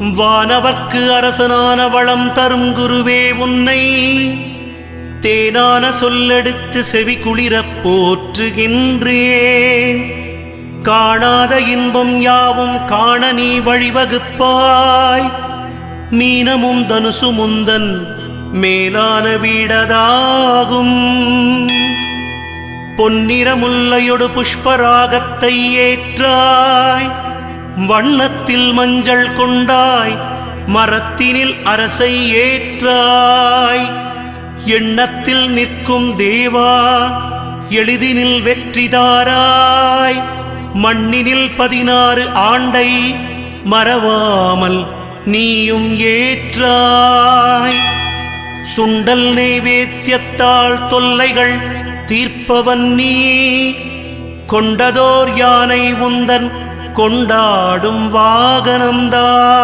வானவர்க்கு அரசனான வளம் தரும் குருவே உன்னை தேனான சொல்லெடுத்து செவி குளிரப் போற்றுகின்றேன். காணாத இன்பம் யாவும் காண நீ வழிவகுப்பாய். மீனமும் தனுசு முந்தன் மேலான வீடதாகும். பொன்னிறமுல்லையொடு புஷ்பராகத்தை ஏற்றாய். வண்ணத்தில் மஞ்சள் கொண்டாய் மரத்தினில் அரசை ஏற்றாய். எண்ணத்தில் நிற்கும் தேவா எளிதினில் வெற்றிதாராய் மண்ணினில் பதினாறு ஆண்டை மறவாமல் நீயும் ஏற்றாய். சுண்டல் நெய்வேத்தியத்தால் தொல்லைகள் தீர்ப்பவன் நீ. கொண்டதோர் யானை உந்தன் கொண்டாடும் வாகனம்தான்.